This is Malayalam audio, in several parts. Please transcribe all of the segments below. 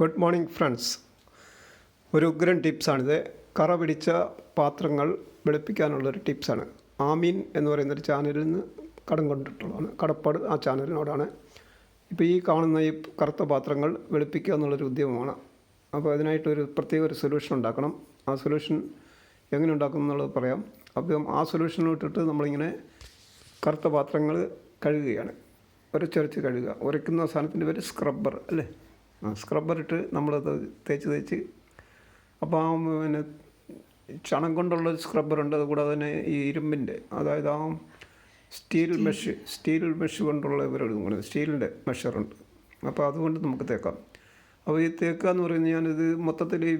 ഗുഡ് മോർണിംഗ് ഫ്രണ്ട്സ് ഒരു ഉഗ്രൻ ടിപ്സാണിത്. കറ പിടിച്ച പാത്രങ്ങൾ വെളുപ്പിക്കാനുള്ളൊരു ടിപ്സാണ്. ആമീൻ എന്ന് പറയുന്നൊരു ചാനലിൽ നിന്ന് കടം കൊണ്ടിട്ടുള്ളതാണ്. കടപ്പാട് ആ ചാനലിനോടാണ്. ഇപ്പോൾ ഈ കാണുന്ന ഈ കറുത്ത പാത്രങ്ങൾ വെളുപ്പിക്കുക എന്നുള്ളൊരു ഉദ്യമമാണ്. അപ്പോൾ അതിനായിട്ടൊരു പ്രത്യേക ഒരു സൊല്യൂഷൻ ഉണ്ടാക്കണം. ആ സൊല്യൂഷൻ എങ്ങനെ ഉണ്ടാക്കും എന്നുള്ളത് പറയാം. അപ്പം ആ സൊല്യൂഷൻ ഇട്ടിട്ട് നമ്മളിങ്ങനെ കറുത്ത പാത്രങ്ങൾ കഴുകുകയാണ്. ഉരച്ചൊരച്ച് കഴുകുക. ഉരയ്ക്കുന്ന സാധനത്തിന്റെ പേര് സ്ക്രബ്ബർ അല്ലേ? സ്ക്രബ്ബർ ഇട്ട് നമ്മളത് തേച്ച് തേച്ച്. അപ്പോൾ ആ പിന്നെ ചണം കൊണ്ടുള്ള സ്ക്രബ്ബർ ഉണ്ട്. അതുകൂടാതെ തന്നെ ഈ ഇരുമ്പിന്റെ അതായത് ആ സ്റ്റീൽ മെഷ് സ്റ്റീൽ മെഷ് കൊണ്ടുള്ള ഇവരും കൂടെ സ്റ്റീലിന്റെ മെഷറുണ്ട് അപ്പോൾ അതുകൊണ്ട് നമുക്ക് തേക്കാം. അപ്പോൾ ഈ തേക്കുക എന്ന് പറയുന്നത് ഞാനിത് മൊത്തത്തിൽ ഈ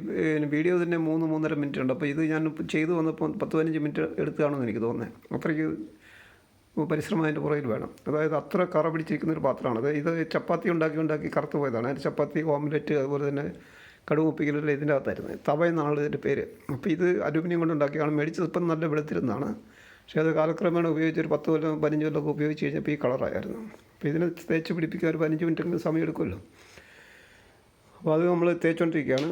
വീഡിയോ തന്നെ മൂന്ന് മൂന്നര മിനിറ്റ് ഉണ്ട്. അപ്പോൾ ഇത് ഞാൻ ചെയ്തു വന്നപ്പോൾ പത്ത് പതിനഞ്ച് മിനിറ്റ് എടുത്താണെന്ന് എനിക്ക് തോന്നുന്നത്. അത്രയ്ക്ക് പരിശ്രമം അതിന്റെ പുറകിൽ വേണം. അതായത് അത്ര കറ പിടിച്ചിരിക്കുന്ന ഒരു പാത്രമാണ്. അതായത് ഇത് ചപ്പാത്തി ഉണ്ടാക്കി ഉണ്ടാക്കി കറുത്ത് പോയതാണ്. അതിന് ചപ്പാത്തി ഓംലെറ്റ് അതുപോലെ തന്നെ കടുമുപ്പിക്കലെല്ലാം ഇതിന്റെ അകത്തായിരുന്നു. തവ എന്നാണ് ഇതിന്റെ പേര്. അപ്പോൾ ഇത് അലൂമിനിയം കൊണ്ട് ഉണ്ടാക്കിയാണ് മേടിച്ചത് ഇപ്പം നല്ല വെളുത്തിരുന്നതാണ്. പക്ഷേ അത് കാലക്രമേണ ഉപയോഗിച്ച് ഒരു പത്ത് കൊല്ലം പതിനഞ്ച് കൊല്ലമൊക്കെ ഉപയോഗിച്ച് കഴിഞ്ഞപ്പോൾ ഈ കളറായിരുന്നു. അപ്പോൾ ഇതിനെ തേച്ച് പിടിപ്പിക്കാൻ ഒരു പതിനഞ്ച് മിനിറ്റെങ്കിലും സമയം എടുക്കുമല്ലോ. അപ്പോൾ അത് നമ്മൾ തേച്ചുകൊണ്ടിരിക്കുകയാണ്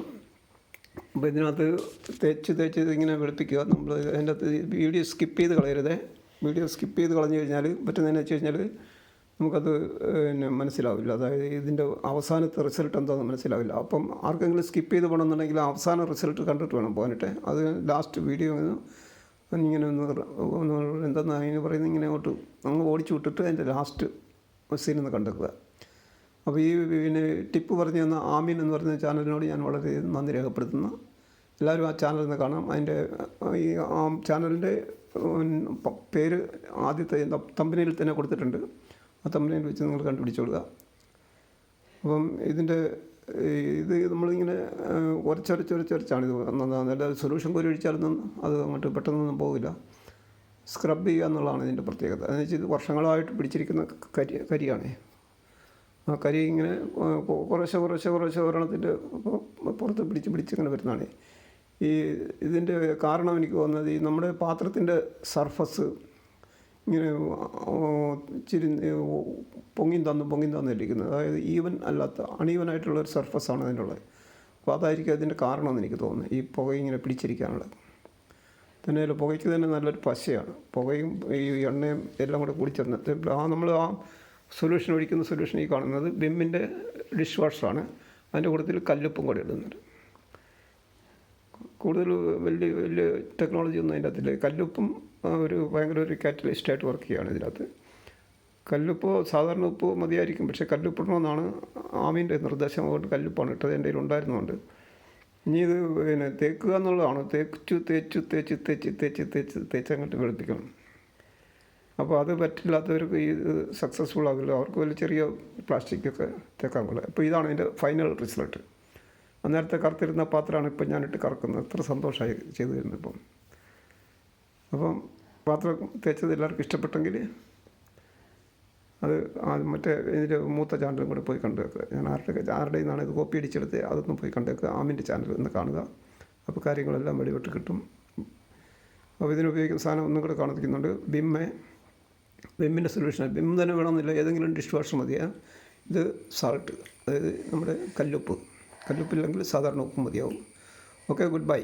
അപ്പോൾ ഇതിനകത്ത് തേച്ച് തേച്ച് ഇങ്ങനെ വെളുപ്പിക്കുക. നമ്മൾ അതിന്റെ അകത്ത് വീഡിയോ സ്കിപ്പ് ചെയ്ത് കളയരുതേ. വീഡിയോ സ്കിപ്പ് ചെയ്ത് കളഞ്ഞു കഴിഞ്ഞാൽ പറ്റുന്നതെന്ന് വെച്ച് കഴിഞ്ഞാൽ നമുക്കത് പിന്നെ മനസ്സിലാവില്ല. അതായത് ഇതിന്റെ അവസാനത്തെ റിസൾട്ട് എന്താണെന്ന് മനസ്സിലാവില്ല. അപ്പം ആർക്കെങ്കിലും സ്കിപ്പ് ചെയ്ത് പോകണമെന്നുണ്ടെങ്കിൽ അവസാന റിസൾട്ട് കണ്ടിട്ട് വേണം പോകാനിട്ട് അത് ലാസ്റ്റ് വീഡിയോ ഇങ്ങനെ ഒന്ന് എന്താണെന്ന് അതിന് പറയുന്നത് ഇങ്ങനെ അങ്ങോട്ട് അങ്ങ് ഓടിച്ചു വിട്ടിട്ട് അതിന്റെ ലാസ്റ്റ് സീനൊന്ന് കണ്ടെത്തുക. അപ്പോൾ ഈ പിന്നെ ടിപ്പ് പറഞ്ഞു തന്ന ആമീൻ എന്ന് പറയുന്ന ചാനലിനോട് ഞാൻ വളരെ നന്ദി രേഖപ്പെടുത്തുന്നു. എല്ലാവരും ആ ചാനൽ നിന്ന് കാണാം. അതിന്റെ ഈ ആ ചാനലിന്റെ പേര് ആദ്യത്തെ തമ്പനിയിൽ തന്നെ കൊടുത്തിട്ടുണ്ട്. ആ തമ്പനിയിൽ വെച്ച് നിങ്ങൾ കണ്ടുപിടിച്ചോളുക അപ്പം ഇതിന്റെ ഇത് നമ്മളിങ്ങനെ ഉരച്ചൊരച്ചൊരച്ചൊരച്ചാണ് ഇത് നല്ല സൊല്യൂഷൻ കോരി ഒഴിച്ചാലൊന്നും അത് അങ്ങോട്ട് പെട്ടെന്നൊന്നും പോകില്ല. സ്ക്രബ് ചെയ്യുക എന്നുള്ളതാണ് ഇതിന്റെ പ്രത്യേകത. അതെന്ന് വെച്ചാൽ ഇത് വർഷങ്ങളായിട്ട് പിടിച്ചിരിക്കുന്ന കരി കരിയാണേ. ആ കരി ഇങ്ങനെ കുറേശ്ശെ കുറേശ്ശെ കുറേശ്ശെ ഒരെണ്ണത്തിന്റെ പുറത്ത് പിടിച്ച് പിടിച്ച് ഇങ്ങനെ വരുന്നതാണ്. ഈ ഇതിന്റെ കാരണം എനിക്ക് തോന്നുന്നത് ഈ നമ്മുടെ പാത്രത്തിന്റെ സർഫസ് ഇങ്ങനെ ചിരി പൊങ്ങിയും തന്നു പൊങ്ങിയും തന്നിരിക്കുന്നത്. അതായത് ഈവൻ അല്ലാത്ത അണീവനായിട്ടുള്ള ഒരു സർഫസാണ് അതിനുള്ളത്. അപ്പോൾ അതായിരിക്കും അതിന്റെ കാരണമെന്ന് എനിക്ക് തോന്നുന്നത് ഈ പുക ഇങ്ങനെ പിടിച്ചിരിക്കാനുള്ളത്. തന്നെ പുകയ്ക്ക് തന്നെ നല്ലൊരു പശയാണ്. പുകയും ഈ എണ്ണയും എല്ലാം കൂടെ കൂടി ചേർന്നിട്ട് ആ നമ്മൾ ആ സൊല്യൂഷൻ ഒഴിക്കുന്ന സൊല്യൂഷൻ ഈ കാണുന്നത് വിമ്മിന്റെ ഡിഷ് വാഷാണ് അതിന്റെ കൂട്ടത്തിൽ കല്ലുപ്പും കൂടെ ഇടുന്നുണ്ട്. കൂടുതൽ വലിയ വലിയ ടെക്നോളജി ഒന്നും അതിന്റെ അകത്തില്ല. കല്ലുപ്പും ഒരു ഭയങ്കര ഒരു കാറ്റലിസ്റ്റായിട്ട് വർക്ക് ചെയ്യുകയാണ് ഇതിനകത്ത്. കല്ലുപ്പ് സാധാരണ ഉപ്പ് മതിയായിരിക്കും പക്ഷേ കല്ലുപ്പിടണമെന്നാണ് ആമീന്റെ നിർദ്ദേശം. അതുകൊണ്ട് കല്ലുപ്പാണ് ഇട്ടത് എന്റെ കയ്യിൽ ഉണ്ടായിരുന്നുണ്ട് ഇനി ഇത് പിന്നെ തേക്കുക എന്നുള്ളതാണ്. തേച്ചു തേച്ച് തേച്ച് തേച്ച് തേച്ച് തേച്ച് തേച്ച് അങ്ങോട്ട് വെളുപ്പിക്കണം. അപ്പോൾ അത് പറ്റില്ലാത്തവർക്ക് ഇത് സക്സസ്ഫുൾ ആകില്ല. അവർക്ക് വലിയ ചെറിയ പ്ലാസ്റ്റിക്കൊക്കെ തേക്കാൻ കൊള്ളുക അപ്പോൾ ഇതാണ് ഇതിന്റെ ഫൈനൽ റിസൾട്ട് അന്നേരത്തെ കറുത്തിരുന്ന പാത്രമാണ് ഇപ്പം ഞാനിട്ട് കറക്കുന്നത്. എത്ര സന്തോഷമായി ചെയ്തു തരുന്നത് ഇപ്പം. അപ്പം പാത്രം തേച്ചത് എല്ലാവർക്കും ഇഷ്ടപ്പെട്ടെങ്കിൽ അത് മറ്റേ ഇതിന്റെ മൂത്ത ചാനലും കൂടെ പോയി കണ്ടേക്കുക ഞാൻ ആരുടെ ആരുടെ നിന്നാണ് ഇത് കോപ്പി അടിച്ചെടുത്ത് അതൊന്നും പോയി കണ്ടേക്കുക ആമിന്റെ ചാനൽ ഒന്ന് കാണുക. അപ്പോൾ കാര്യങ്ങളെല്ലാം വെളിവിട്ട് കിട്ടും. അപ്പോൾ ഇതിനുപയോഗിക്കുന്ന സാധനം ഒന്നും കൂടെ കാണിക്കുന്നുണ്ട്. ബിമ്മെ ബിമ്മിന്റെ സൊല്യൂഷൻ ബിം തന്നെ വേണമെന്നില്ല. ഏതെങ്കിലും ഡിഷ് വാഷ് മതിയാ. ഇത് സാൾട്ട് അതായത് നമ്മുടെ കല്ലുപ്പ്. കല്ലുപ്പില്ലെങ്കിൽ സാധാരണ ഉപ്പ് മതിയാവും ഓക്കെ ഗുഡ് ബൈ